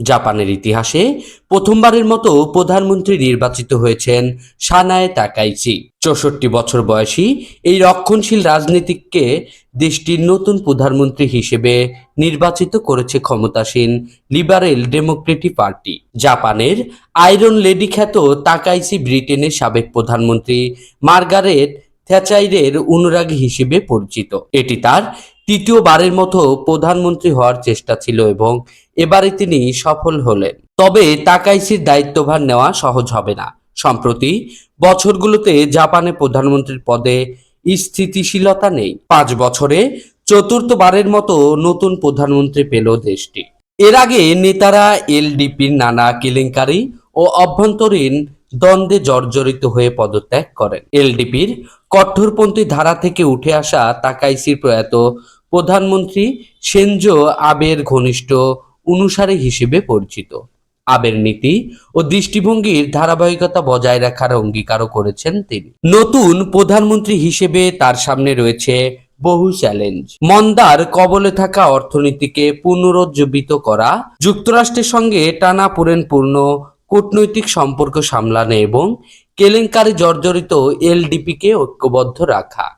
জাপানের ইতিহাসে প্রথমবারের মতো প্রধানমন্ত্রী নির্বাচিত হয়েছেন সানায় তাকাইচি। চৌষট্টি বছর বয়সী এই রক্ষণশীল রাজনীতিককে দেশটির নতুন প্রধানমন্ত্রী হিসেবে নির্বাচিত করেছে ক্ষমতাসীন লিবারেল ডেমোক্রেটিক পার্টি। জাপানের আয়রন লেডি খ্যাত তাকাইচি ব্রিটেনের সাবেক প্রধানমন্ত্রী মার্গারেট থ্যাচাইরের অনুরাগী হিসেবে পরিচিত। এটি তার তৃতীয়বারের মতো প্রধানমন্ত্রী হওয়ার চেষ্টা ছিল এবং এবারে তিনি সফল হলেন। তবে তাকাইসির দায়িত্বভার নেওয়া সহজ হবে না। সম্প্রতি বছরগুলোতে জাপানে প্রধানমন্ত্রীর পদে স্থিতিশীলতা নেই। পাঁচ বছরে চতুর্থবারের মতো নতুন প্রধানমন্ত্রী পেল দেশটি। এর আগে নেতারা এলডিপির নানা কেলেঙ্কারি ও অভ্যন্তরীণ দ্বন্দ্বে জর্জরিত হয়ে পদত্যাগ করেন। এলডিপির কঠোরপন্থী ধারা থেকে উঠে আসা তাকাইসির প্রয়াত প্রধানমন্ত্রী সেনজো আবের ঘনিষ্ঠ অনুসারী হিসেবে পরিচিত। আবের নীতি ও দৃষ্টিভঙ্গির ধারাবাহিকতা বজায় রাখার অঙ্গীকারও করেছেন তিনি। নতুন প্রধানমন্ত্রী হিসেবে তার সামনে রয়েছে বহু চ্যালেঞ্জ। মন্দার কবলে থাকা অর্থনীতিকে পুনরুজ্জীবিত করা, যুক্তরাষ্ট্রের সঙ্গে টানাপোড়েনপূর্ণ কূটনৈতিক সম্পর্ক সামলানো এবং কেলেঙ্কারি জর্জরিত এলডিপিকে ঐক্যবদ্ধ রাখা।